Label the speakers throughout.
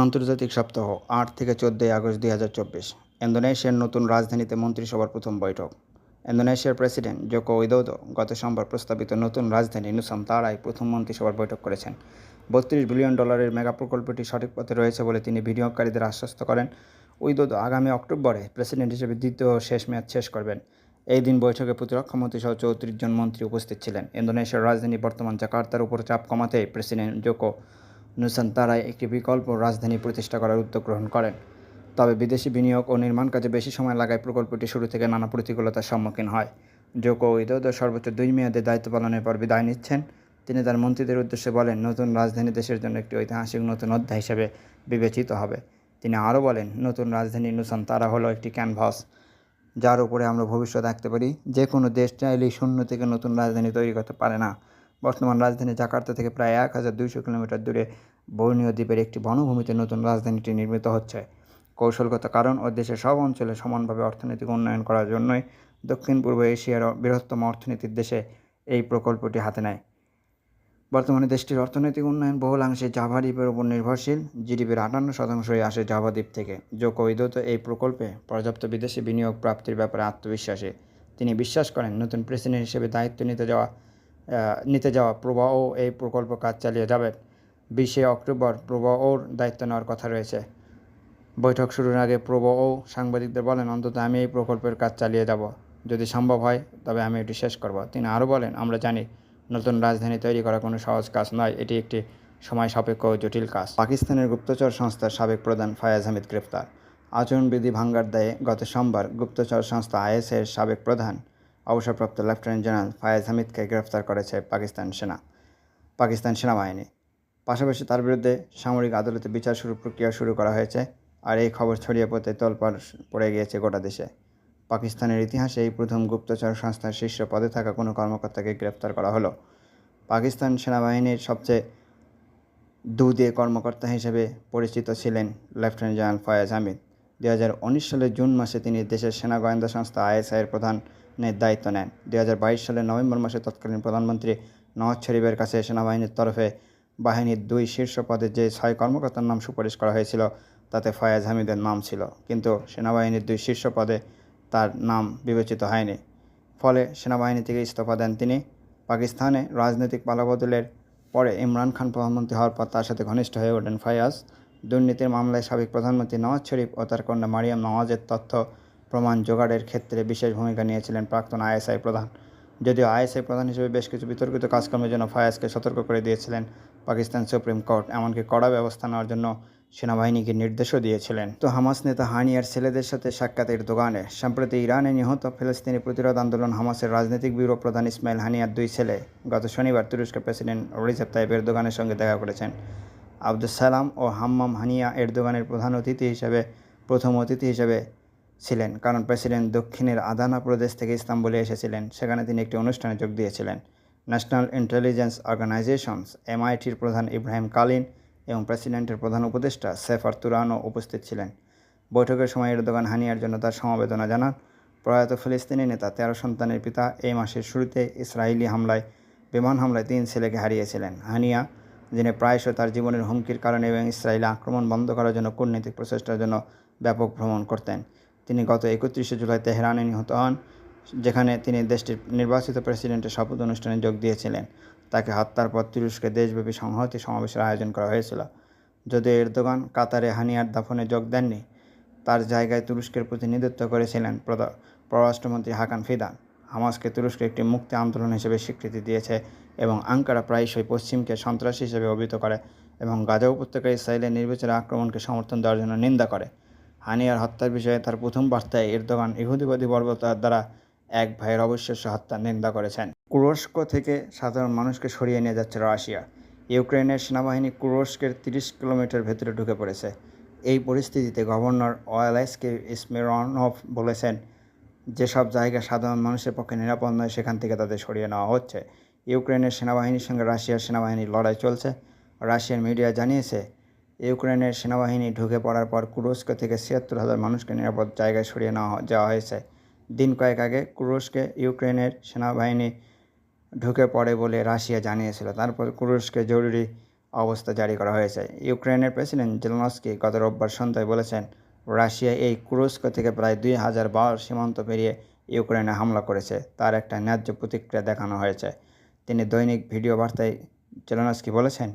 Speaker 1: আন্তর্জাতিক সপ্তাহ আট থেকে চোদ্দোই আগস্ট দুই হাজার চব্বিশ। ইন্দোনেশিয়ার নতুন রাজধানীতে মন্ত্রিসভার প্রথম বৈঠক। ইন্দোনেশিয়ার প্রেসিডেন্ট জোকো উইদোদো গত সোমবার প্রস্তাবিত নতুন রাজধানী নুসান্তারায় প্রথম মন্ত্রিসভার বৈঠক করেছেন। বত্রিশ বিলিয়ন ডলারের মেগা প্রকল্পটি সঠিক পথে রয়েছে বলে তিনি বিনিয়োগকারীদের আশ্বস্ত করেন। উইদোদো আগামী অক্টোবরে প্রেসিডেন্ট হিসেবে দ্বিতীয় শেষ মেয়াদ শেষ করবেন। এই দিন বৈঠকে প্রতিরক্ষামন্ত্রী সহ চৌত্রিশ জন মন্ত্রী উপস্থিত ছিলেন। ইন্দোনেশিয়ার রাজধানী বর্তমান জাকার্তার উপর চাপ কমাতে প্রেসিডেন্ট জোকো নুসান্তারায় একটি বিকল্প রাজধানী প্রতিষ্ঠা করার উদ্যোগ গ্রহণ করেন। তবে বিদেশি বিনিয়োগ ও নির্মাণ কাজে বেশি সময় লাগায় প্রকল্পটি শুরু থেকে নানা প্রতিকূলতার সম্মুখীন হয়। জোকো উইদোদো সর্বোচ্চ দুই মেয়াদে দায়িত্ব পালনের পর বিদায় নিচ্ছেন। তিনি তার মন্ত্রীদের উদ্দেশ্যে বলেন, নতুন রাজধানী দেশের জন্য একটি ঐতিহাসিক নতুন অধ্যায় হিসেবে বিবেচিত হবে। তিনি আরও বলেন, নতুন রাজধানী নুসান্তারা হলো একটি ক্যানভাস, যার উপরে আমরা ভবিষ্যৎ আঁকতে পারি। যে কোনো দেশ চাইলেই শূন্য থেকে নতুন রাজধানী তৈরি করতে পারে না। বর্তমান রাজধানী জাকার্তা থেকে প্রায় এক হাজার দুইশো কিলোমিটার দূরে বর্ণীয় দ্বীপের একটি বনভূমিতে নতুন রাজধানীটি নির্মিত হচ্ছে। কৌশলগত কারণ ও দেশের সব অঞ্চলে সমানভাবে অর্থনৈতিক উন্নয়ন করার জন্যই দক্ষিণ পূর্ব এশিয়ার বৃহত্তম অর্থনীতির দেশে এই প্রকল্পটি হাতে নেয়। বর্তমানে দেশটির অর্থনৈতিক উন্নয়ন বহুলাংশে জাভা দ্বীপের উপর নির্ভরশীল, জিডিপির আটান্ন শতাংশই আসে জাভা দ্বীপ থেকে। জোকো উইদোতো এই প্রকল্পে পর্যাপ্ত বিদেশি বিনিয়োগ প্রাপ্তির ব্যাপারে আত্মবিশ্বাসী। তিনি বিশ্বাস করেন, নতুন প্রেসিডেন্ট হিসেবে দায়িত্ব নিতে যাওয়া নিতে যাওয়া প্রবাহও এই প্রকল্প কাজ চালিয়ে যাবে। বিশে অক্টোবর প্রবাহর দায়িত্ব নেওয়ার কথা রয়েছে। বৈঠক শুরুর আগে প্রবাহ সাংবাদিকদের বলেন, অন্তত আমি এই প্রকল্পের কাজ চালিয়ে যাব। যদি সম্ভব হয়, তবে আমি এটি শেষ করব। তিনি আরও বলেন, আমরা জানি নতুন রাজধানী তৈরি করা কোনো সহজ কাজ নয়। এটি একটি সময় সাপেক্ষ ও জটিল কাজ। পাকিস্তানের গুপ্তচর সংস্থার সাবেক প্রধান ফায়াজ হামিদ গ্রেফতার আচরণবিধি ভাঙ্গার দায়ে গত সোমবার গুপ্তচর সংস্থা আইএসের সাবেক প্রধান অবসরপ্রাপ্ত লেফটেন্যান্ট জেনারেল ফায়াজ হামিদকে গ্রেফতার করেছে পাকিস্তান সেনা, পাকিস্তান সেনাবাহিনী। পাশাপাশি তার বিরুদ্ধে সামরিক আদালতে বিচার শুরু প্রক্রিয়া শুরু করা হয়েছে আর এই খবর ছড়িয়ে পড়তে তোলপাড় পড়ে গিয়েছে গোটা দেশে। পাকিস্তানের ইতিহাসে এই প্রথম গুপ্তচর সংস্থার শীর্ষ পদে থাকা কোনো কর্মকর্তাকে গ্রেপ্তার করা হলো। পাকিস্তান সেনাবাহিনীর সবচেয়ে দুদিয়ে কর্মকর্তা হিসেবে পরিচিত ছিলেন লেফটেন্যান্ট জেনারেল ফয়াজ আহমেদ দু সালের জুন মাসে তিনি দেশের সেনা গোয়েন্দা সংস্থা আইএসআইয়ের প্রধানের দায়িত্ব নেন। দুই হাজার বাইশ সালের নভেম্বর মাসে তৎকালীন প্রধানমন্ত্রী নওয়াজ শরীফের কাছে সেনাবাহিনীর তরফে বাহিনীর দুই শীর্ষ পদে যে ছয় কর্মকর্তার নাম সুপারিশ করা হয়েছিল, তাতে ফয়াজ হামিদের নাম ছিল। কিন্তু সেনাবাহিনীর দুই শীর্ষ পদে তার নাম বিবেচিত হয়নি। ফলে সেনাবাহিনী থেকে ইস্তফা দেন তিনি। পাকিস্তানে রাজনৈতিক পালাবদলের পরে ইমরান খান প্রধানমন্ত্রী হওয়ার পর তার সাথে ঘনিষ্ঠ হয়ে ওঠেন ফয়াজ। দুর্নীতির মামলায় সাবেক প্রধানমন্ত্রী নওয়াজ শরীফ ও তার কন্যা মারিয়াম নওয়াজের তথ্য প্রমাণ জোগাড়ের ক্ষেত্রে বিশেষ ভূমিকা নিয়েছিলেন প্রাক্তন আইএসআই প্রধান। যদিও আইএসআই প্রধান হিসেবে বেশ কিছু বিতর্কিত কাজকর্মের জন্য ফায়াজকে সতর্ক করে দিয়েছিলেন পাকিস্তান সুপ্রিম কোর্ট, এমনকি কড়া ব্যবস্থা নেওয়ার জন্য সেনাবাহিনীকে নির্দেশও দিয়েছিলেন। তো হামাস নেতা হানিয়ার ছেলেদের সাথে সাক্ষাতের দোকানে সম্প্রতি ইরানে নিহত ফিলিস্তিনি প্রতিরোধ আন্দোলন হামাসের রাজনৈতিক ব্যুরো প্রধান ইসমাইল হানিয়ার দুই ছেলে গত শনিবার তুরস্কের প্রেসিডেন্ট রিজেপ তাইপ এরদোগানের সঙ্গে দেখা করেছেন। আব্দুল সালাম ও হাম্মাম হানিয়া এরদোগানের প্রধান অতিথি হিসেবে, প্রথম অতিথি হিসেবে ছিলেন, কারণ প্রেসিডেন্ট দক্ষিণের আদানা প্রদেশ থেকে ইস্তাম্বুলে এসেছিলেন। সেখানে তিনি একটি অনুষ্ঠানে যোগ দিয়েছিলেন। ন্যাশনাল ইন্টেলিজেন্স অর্গানাইজেশনস, এমআইটির প্রধান ইব্রাহিম কালিন এবং প্রেসিডেন্টের প্রধান উপদেষ্টা সেফার তুরানও উপস্থিত ছিলেন। বৈঠকের সময় এরদোগান হানিয়ার জন্য তার সমবেদনা জানান, প্রয়াত ফিলিস্তিনি নেতা তেরো সন্তানের পিতা এই মাসের শুরুতে ইসরায়েলি হামলায়, বিমান হামলায় তিন ছেলেকে হারিয়েছিলেন। হানিয়া, যিনি প্রায়শ তার জীবনের হুমকির কারণে এবং ইসরায়েলি আক্রমণ বন্ধ করার জন্য কূটনৈতিক প্রচেষ্টার জন্য ব্যাপক ভ্রমণ করতেন তিনি গত একত্রিশে জুলাই তেহরানে নিহত হন, যেখানে তিনি দেশটির নির্বাচিত প্রেসিডেন্টের শপথ অনুষ্ঠানে যোগ দিয়েছিলেন। তাকে হত্যার পর তুরস্কে দেশব্যাপী সংহতি সমাবেশের আয়োজন করা হয়েছিল। যদিও এরদোগান কাতারে হানিয়ার দাফনে যোগ দেননি, তার জায়গায় তুরস্কের প্রতিনিধিত্ব করেছিলেন পররাষ্ট্রমন্ত্রী হাকান ফিদান। হামাসকে তুরস্ক একটি মুক্তি আন্দোলন হিসেবে স্বীকৃতি দিয়েছে এবং আঙ্কারা প্রায়শই পশ্চিমকে সন্ত্রাসী হিসেবে অভিহিত করে এবং গাজা উপত্যকায় ইসরায়েলের নির্বিচার আক্রমণকে সমর্থন দেওয়ার জন্য নিন্দা করে। হানিয়ার হত্যার বিষয়ে তার প্রথম বার্তায় এরদোগান ইহুদিবাদী বর্বরতার দ্বারা এক ভাইয়ের অবিশ্বাস্য হত্যার নিন্দা করেছেন। কুরস্ক থেকে সাধারণ মানুষকে সরিয়ে নিয়ে যাচ্ছে রাশিয়া। ইউক্রেনের সেনাবাহিনী কুরস্কের তিরিশ কিলোমিটার ভেতরে ঢুকে পড়েছে। এই পরিস্থিতিতে গভর্নর ওয়ালেসকে স্মেরনভ বলেছেন, যেসব জায়গা সাধারণ মানুষের পক্ষে নিরাপদ নয়, সেখান থেকে তাদের সরিয়ে নেওয়া হচ্ছে। ইউক্রেনের সেনাবাহিনীর সঙ্গে রাশিয়ার সেনাবাহিনীর লড়াই চলছে। রাশিয়ার মিডিয়া জানিয়েছে ইউক্রেনের সেনাবাহিনী ঢুকে পড়ার পর কুরস্ক থেকে ছিয়াত্তর হাজার মানুষকে নিরাপদ জায়গায় সরিয়ে নেওয়া যাওয়া হয়েছে। দিন কয়েক আগে কুরস্কে ইউক্রেনের সেনাবাহিনী ঢুকে পড়ে বলে রাশিয়া জানিয়েছিল। তারপর কুরস্কে জরুরি অবস্থা জারি করা হয়েছে। ইউক্রেনের প্রেসিডেন্ট জেলনস্কি গত রোববার সন্ধ্যায় বলেছেন, রাশিয়া এই কুরস্ক থেকে প্রায় দুই হাজার বার সীমান্ত পেরিয়ে ইউক্রেনে হামলা করেছে। তার একটা ন্যায্য প্রতিক্রিয়া দেখানো হয়েছে। তিনি দৈনিক ভিডিও বার্তায় জেলনস্কি বলেছেন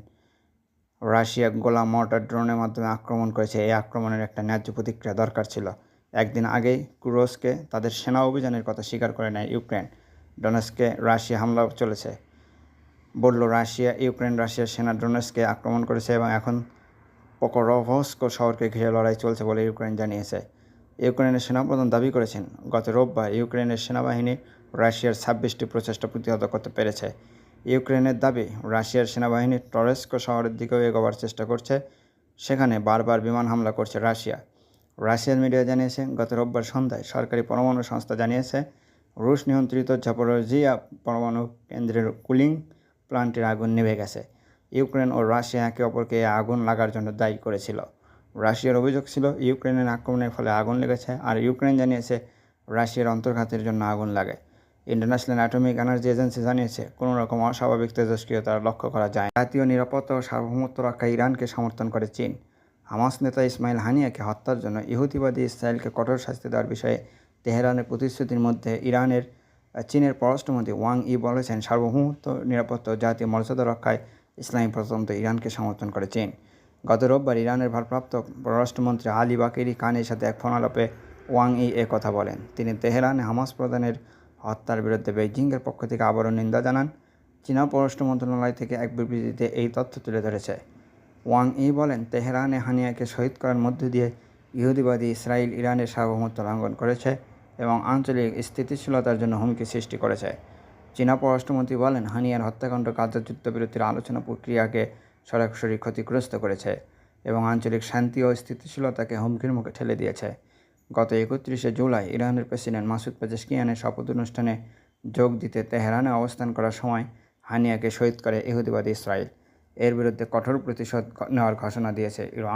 Speaker 1: রাশিয়া গোলা মর্টার ড্রোনের মাধ্যমে আক্রমণ করেছে। এই আক্রমণের একটা ন্যায্য প্রতিক্রিয়া দরকার ছিল। একদিন আগেই কুরস্কে তাদের সেনা অভিযানের কথা স্বীকার করে নেয় ইউক্রেন। ডোনেস্কে রাশিয়া হামলা চলেছে। বলল, রাশিয়া, ইউক্রেন, রাশিয়ার সেনা ডোনেস্কে আক্রমণ করেছে এবং এখন পকরভস্ক শহরকে ঘিরে লড়াই চলছে বলে ইউক্রেন জানিয়েছে। ইউক্রেনের সেনাপ্রধান দাবি করেছেন, গত রোববার ইউক্রেনের সেনাবাহিনী রাশিয়ার ছাব্বিশটি প্রচেষ্টা প্রতিহত করতে পেরেছে। ইউক্রেনের দাবি, রাশিয়ার সেনাবাহিনী টরেস্কো শহরের দিকেও এগোবার চেষ্টা করছে। সেখানে বারবার বিমান হামলা করছে রাশিয়া। রাশিয়ার মিডিয়া জানিয়েছে, গত রোববার সন্ধ্যায় সরকারি পরমাণু সংস্থা জানিয়েছে, রুশ নিয়ন্ত্রিত জাপোরোজিয়া পরমাণু কেন্দ্রের কুলিং প্লান্টের আগুন নিভে গেছে। ইউক্রেন ও রাশিয়া একে অপরকে আগুন লাগার জন্য দায়ী করেছিল। রাশিয়ার অভিযোগ ছিল, ইউক্রেনের আক্রমণের ফলে আগুন লেগেছে, আর ইউক্রেন জানিয়েছে, রাশিয়ার অন্তর্ঘাতের জন্য আগুন লাগে। ইন্টারন্যাশনাল অ্যাটমিক এনার্জি এজেন্সি জানিয়েছে, কোনো রকম অস্বাভাবিক তেজস্ক্রিয়তা লক্ষ্য করা যায় জাতীয় নিরাপত্তা ও সার্বভৌমত্ব রক্ষায় ইরানকে সমর্থন করে চীন। হামাস নেতা ইসমাইল হানিয়াকে হত্যার জন্য ইহুদিবাদী ইসরায়েলকে কঠোর শাস্তি দেওয়ার বিষয়ে তেহরানের প্রতিশ্রুতির মধ্যে ইরানের চীনের পররাষ্ট্রমন্ত্রী ওয়াং ই বলেছেন, সার্বভৌমত্ব, নিরাপত্তা ও জাতীয় মর্যাদা রক্ষায় ইসলামী প্রজাতন্ত্র ইরানকে সমর্থন করে চীন। গত রোববার ইরানের ভারপ্রাপ্ত পররাষ্ট্রমন্ত্রী আলী বাকেরি খানের সাথে এক ফোনালাপে ওয়াং ই এ কথা বলেন। তিনি তেহরানে হামাস প্রধানের হত্যার বিরুদ্ধে বেইজিংয়ের পক্ষ থেকে আবারও নিন্দা জানান। চীনা পররাষ্ট্র মন্ত্রণালয় থেকে এক বিবৃতিতে এই তথ্য তুলে ধরেছে। ওয়াং ই বলেন, তেহরানে হানিয়াকে শহীদ করার মধ্য দিয়ে ইহুদিবাদী ইসরায়েল ইরানের সার্বভৌমত্ব লঙ্ঘন করেছে এবং আঞ্চলিক স্থিতিশীলতার জন্য হুমকি সৃষ্টি করেছে। চীনা পররাষ্ট্রমন্ত্রী বলেন, হানিয়ার হত্যাকাণ্ড গাজা যুদ্ধবিরতির আলোচনা প্রক্রিয়াকে সরাসরি ক্ষতিগ্রস্ত করেছে এবং আঞ্চলিক শান্তি ও স্থিতিশীলতাকে হুমকির মুখে ঠেলে দিয়েছে। গত একত্রিশে জুলাই ইরানের প্রেসিডেন্ট মাসুদ পেজেশকিয়ানের শপথ অনুষ্ঠানে যোগ দিতে তেহরানে অবস্থান করার সময় হানিয়াকে শহীদ করে ইহুদিবাদী ইসরায়েল। এর বিরুদ্ধে কঠোর প্রতিশোধ নেওয়ার ঘোষণা দিয়েছে ইরান।